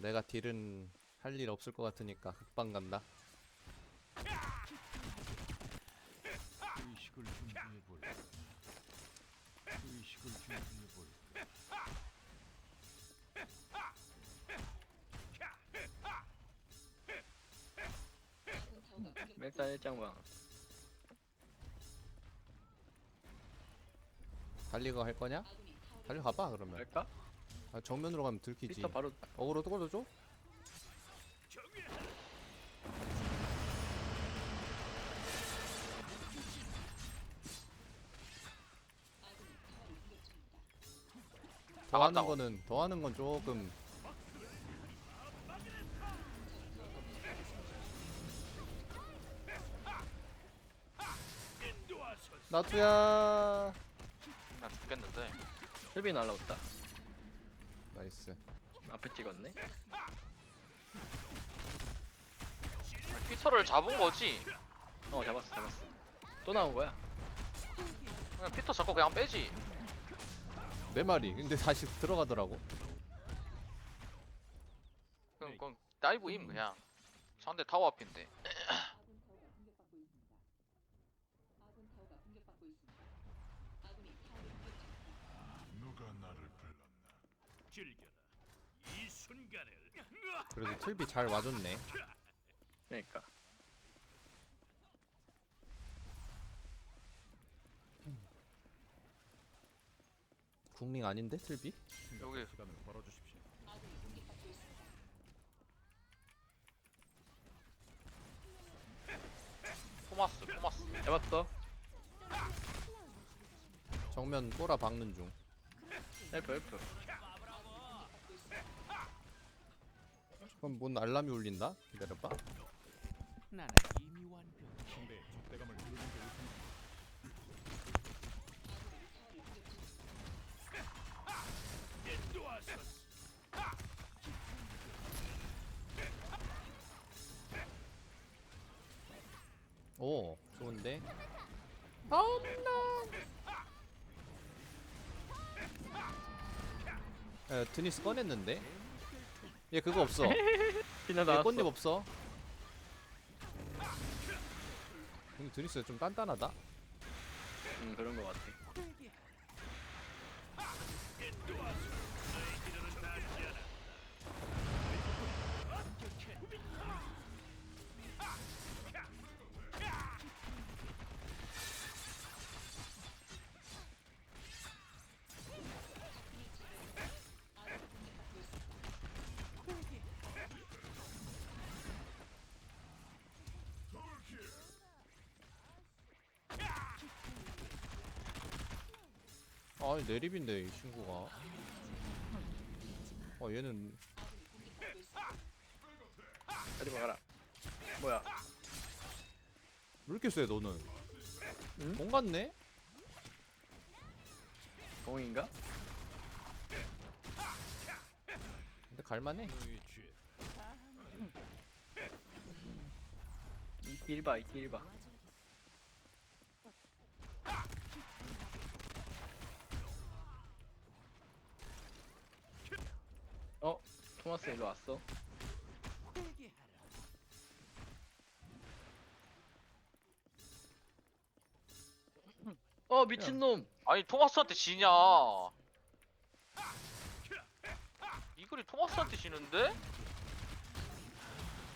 내가 딜은 할 일 없을 것 같으니까 흑방 간다. 의식을 준비해볼 의식을 준비해볼 일단 일장방 달리거 할 거냐? 달리 가봐 그러면. 할까? 아, 정면으로 가면 들키지. 피터 바로 어그로 또 걸어줘? 더 하는 나갔다고. 거는 더 하는 건 조금 나투야 나 죽겠는데 헬비 날라왔다 나이스. 앞에 찍었네? 피터를 잡은 거지? 어 잡았어 잡았어. 또 나온 거야? 그냥 피터 잡고 그냥 빼지. 내 말이 근데 다시 들어가더라고. 그럼 그럼 다이브임 그냥. 상대 타워 앞인데 누가 나를 불렀나 즐겨라 이 순간을 그래도 틀비 잘 와줬네. 그러니까. 국링 아닌데 틀비? 여기. 시간을 벌어주십시오. 토마스 토마스. 잡았어? 정면 꼬라 박는 중. 헬프 헬프 그럼 뭔 알람이 울린다? 기다려봐 나는 이미 완벽 상대의 적대감을 누르는 게 우선 오 좋은데 야 드니스 꺼냈는데? 얘 그거 없어. 얘 나왔어. 꽃잎 없어. 근데 드니스 좀 단단하다. 음 그런 거 같아 아 내립인데 이 친구가. 어 얘는. 어디 봐라. 뭐야? 왜 이렇게 세 너는? 응? 공 같네? 공인가? 근데 갈만해. 너의 죄이길 봐 이길 봐 어? 토마스 일로 왔어? 어 미친놈! 아니 토마스한테 지냐 이글이 토마스한테 지는데?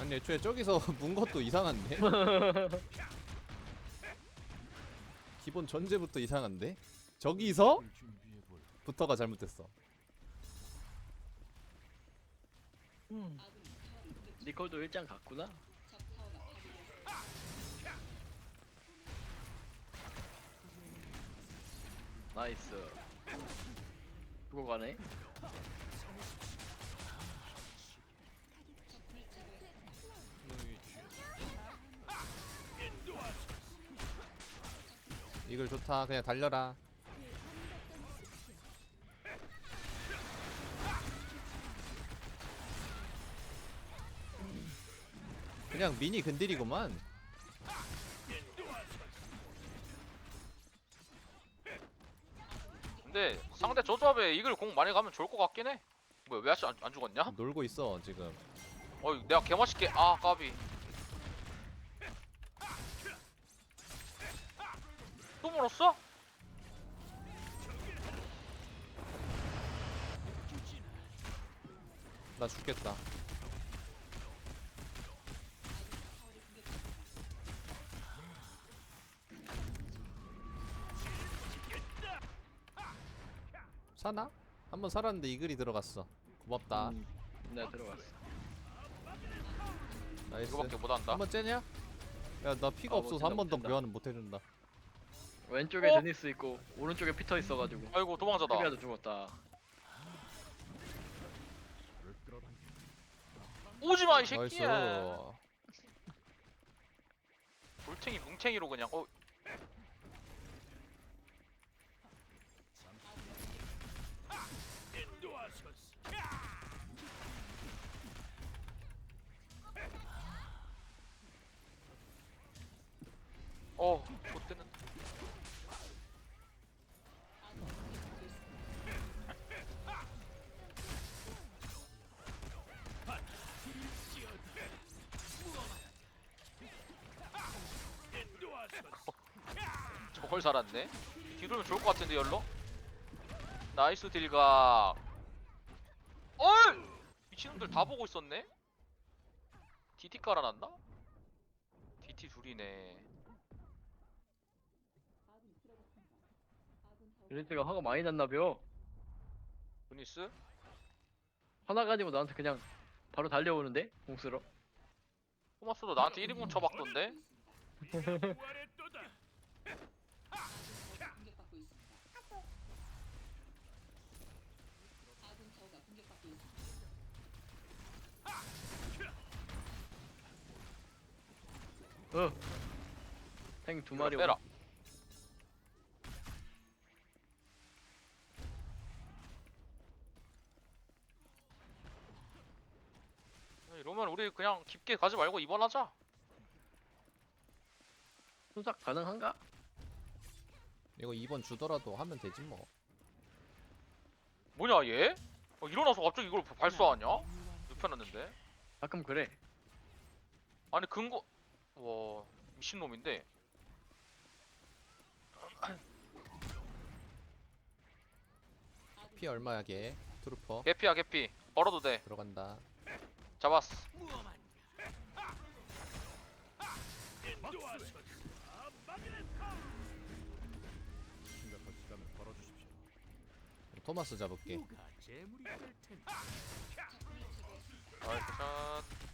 아니 애초에 저기서 문 것도 이상한데? 기본 전제부터 이상한데? 저기서? 부터가 잘못됐어 니콜도 일장 갔구나? 나이스 누구 가네? 이걸 좋다 그냥 달려라 그냥 미니 근딜이구만. 근데 상대 저 조합에 이글 공 많이 가면 좋을 것 같긴 해. 뭐야 왜 아직 안, 안 죽었냐? 놀고 있어 지금. 어 내가 개맛있게 아 까비. 또 물었어? 나 죽겠다 사나? 한 번 살았는데 이글이 들어갔어 고맙다 음, 내가 들어갔어. 나이스 이거밖에 못한다 한번 째냐? 야 나 피가 아, 없어서 한 번 더 못한다. 교환은 못 해준다 왼쪽에 어? 데니스 있고 오른쪽에 피터 있어가지고 아이고 도망자다 수비아도 죽었다. 오지마 이 나이스 새끼야 돌탱이 뭉탱이로 그냥 어 어, 못되는 저걸 살았네. 뒤돌면 좋을 것 같은데 열로. 나이스 딜각. 얼! 미친놈들 다 보고 있었네. DT 깔아놨나? DT 둘이네. 데니스가 화가 많이 났나벼. 브니스? 화나 가지고 나한테 그냥 바로 달려오는데 공수로. 토마스도 나한테 1인공 쳐박던데? 어. 탱두 마리. 빼라. 이러면 우리 그냥 깊게 가지 말고 입원 하자. 손삭 가능한가? 이거 2번 주더라도 하면 되지 뭐 뭐냐 얘? 어, 일어나서 갑자기 이걸 발사하냐? 눕혀놨는데. 가끔 그래. 아니 근거 와 미친놈인데. 피 얼마야 걔 트루퍼 개피야 개피. 벌어도 돼. 들어간다 잡았어. 토마스 잡을게. 나이스 샷.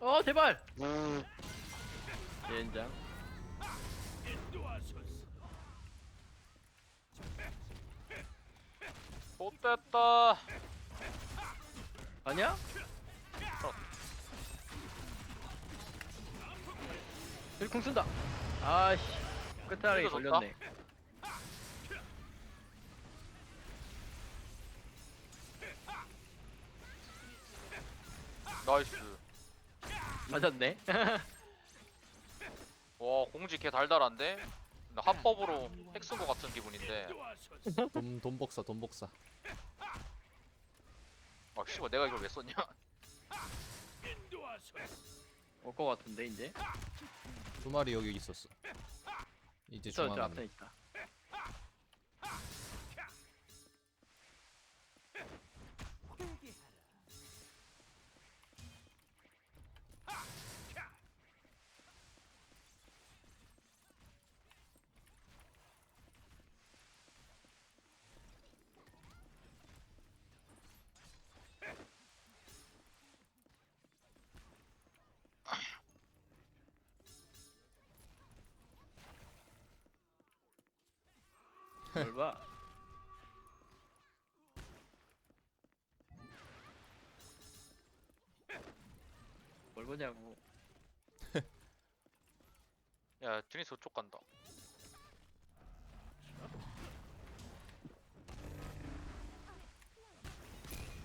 어 제발. 젠장. 못됐다. 아니야? 일쿵 쓴다. 아씨. 끝자락에 이거 좋다. 걸렸네. 나이스. 맞았네. 와 공지 개 달달한데? 나 합법으로 핵쓴거 같은 기분인데. 돈, 돈 복사 돈 복사 아 씨발 내가 이걸 왜 썼냐? 올 것 같은데 이제. 두 마리 여기 있었어 이제 저, 저 중앙 앞에 안에 있다. 뭘 봐. 뭘 보냐고. 야 드니스 그쪽 간다.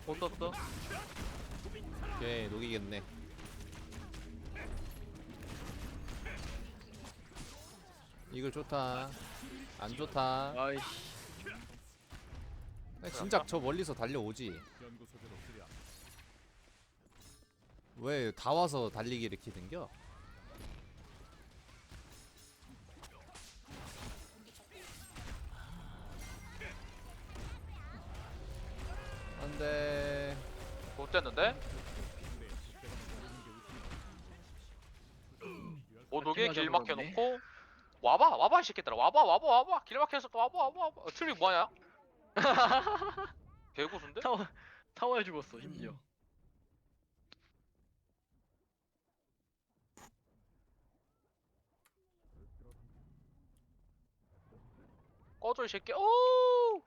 못 썼어? 오케이 녹이겠네 이글 좋다 안 좋다 아이씨. 아니, 진작 저 멀리서 달려오지. 왜 다 와서 달리기 이렇게 댕겨? 안돼 못 됐는데? 못 오게 팀하자고 길 막혀 그러네. 놓고 와봐 와봐 이 새끼들아 와봐 와봐 와봐 길 막혀서 또 와봐 와봐 와봐 어, 틀리 뭐하냐? 개고수인데? 타워 타워에 죽었어 심지어. 꺼져 이 새끼 오!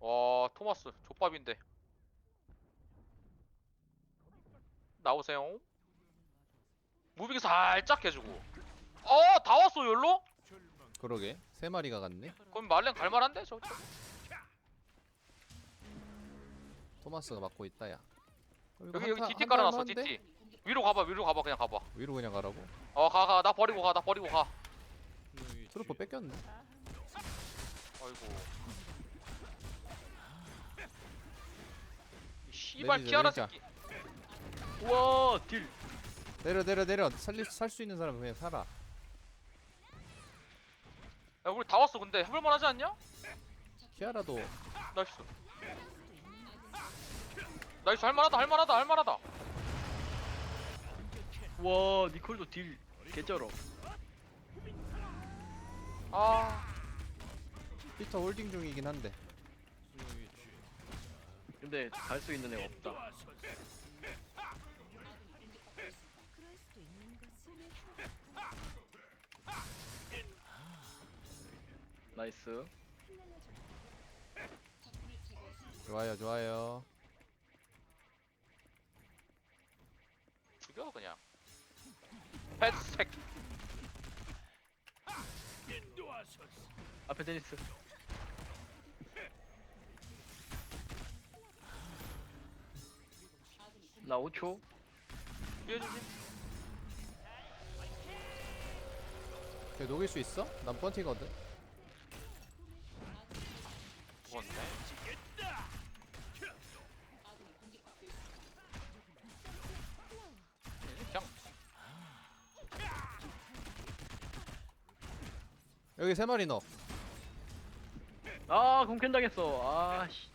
와 토마스 족밥인데 나오세요 무빙 살짝 해주고 어 다 왔어 열로? 그러게 세 마리가 갔네 그럼 말랭 갈만한데 저, 저. 토마스가 맡고 있다 야 여기 여기 DT 깔아놨어 DT 위로 가봐 위로 가봐 그냥 가봐 위로 그냥 가라고? 어 가 가 나 버리고 가 나 버리고 가 트루퍼 죄. 뺏겼네 아이고 이 씨발 내리자, 키아라 내리자. 새끼 우와 딜. 내려 내려 내려 살릴 살 수 있는 사람 그냥 살아 야 우리 다 왔어 근데 해볼만 하지 않냐? 키아라도 나이스 나이스 할만하다 할만하다 할만하다 와 니콜도 딜 개쩔어. 아 피터 홀딩 중이긴 한데. 근데 갈 수 있는 애 없다. 나이스. 좋아요 좋아요 죽여 그냥 패스색 앞에 데니스. 나 5초. 피해주지 걔 녹일 수 있어? 난 펀티거든 죽었네 그냥 여기 세 마리 넣어 아 공캔 당했어. 아 씨.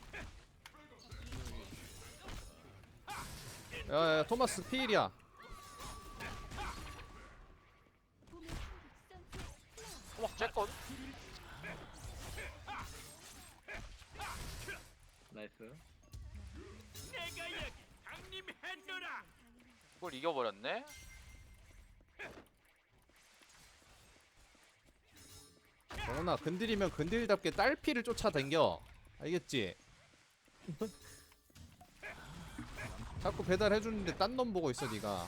야 야 토마스 피일이야 나이스. 그걸 이겨버렸네 정훈아 건드리면 건들답게 딸피를 쫓아댕겨 알겠지? 자꾸 배달해주는데 딴 놈 보고 있어 니가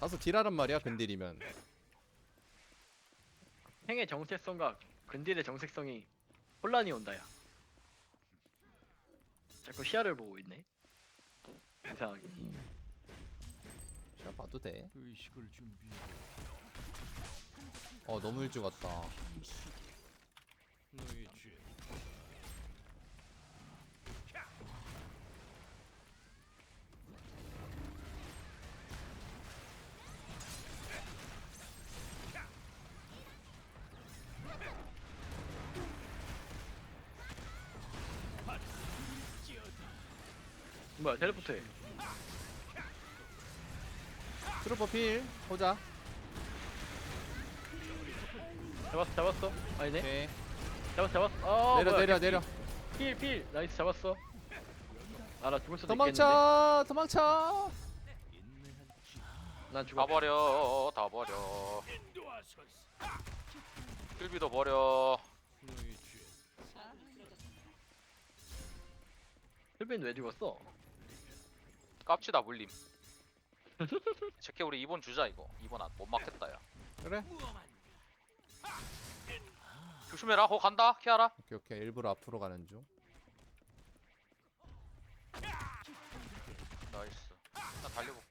가서 딜하란 말이야 건드리면 행의 정체성과 근딜의 정색성이 혼란이 온다야. 자꾸 시야를 보고 있네. 이상하게. 자 봐도 돼. 의식을 준비해. 어 너무 일찍 왔다. 너희 뭐야 텔레포트해. 트루퍼 필 보자. 잡았어 잡았어. 아니네. 오케이. 잡았어 잡았어. 아, 내려 뭐야, 내려 내려. 필 필. 나이스 잡았어. 아나 죽을 수도 도망쳐 도망쳐. 있겠는데. 난다 죽어. 버려 다 버려 필비도 버려. 힐빈 왜 죽었어? 깝치다 물림. 제게 우리 2번 주자 이거. 2번 안, 못 막겠다 야. 그래. 조심해라 거 간다 키아라. 오케이 오케이. 일부러 앞으로 가는 중. 나이스 나 달리고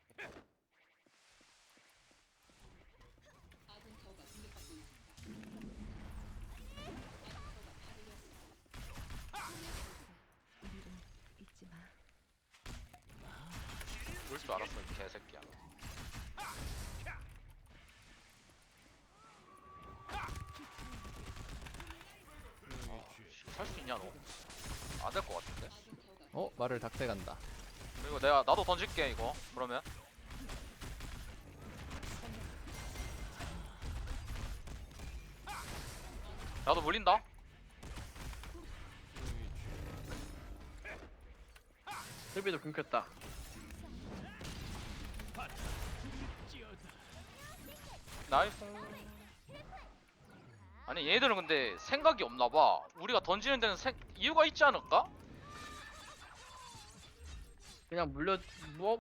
우리를 잊지 마. 그럴 줄 알았어 이 개새끼야 살 수 있냐 너? 안 될 것 같은데? 어 말을 닭대 간다 이거 내가 나도 던질게 이거 그러면 나도 물린다 설비도 끊겼다. 나이스 아니 얘들은 근데 생각이 없나봐 우리가 던지는 데는 생... 이유가 있지 않을까? 그냥 물려 뭐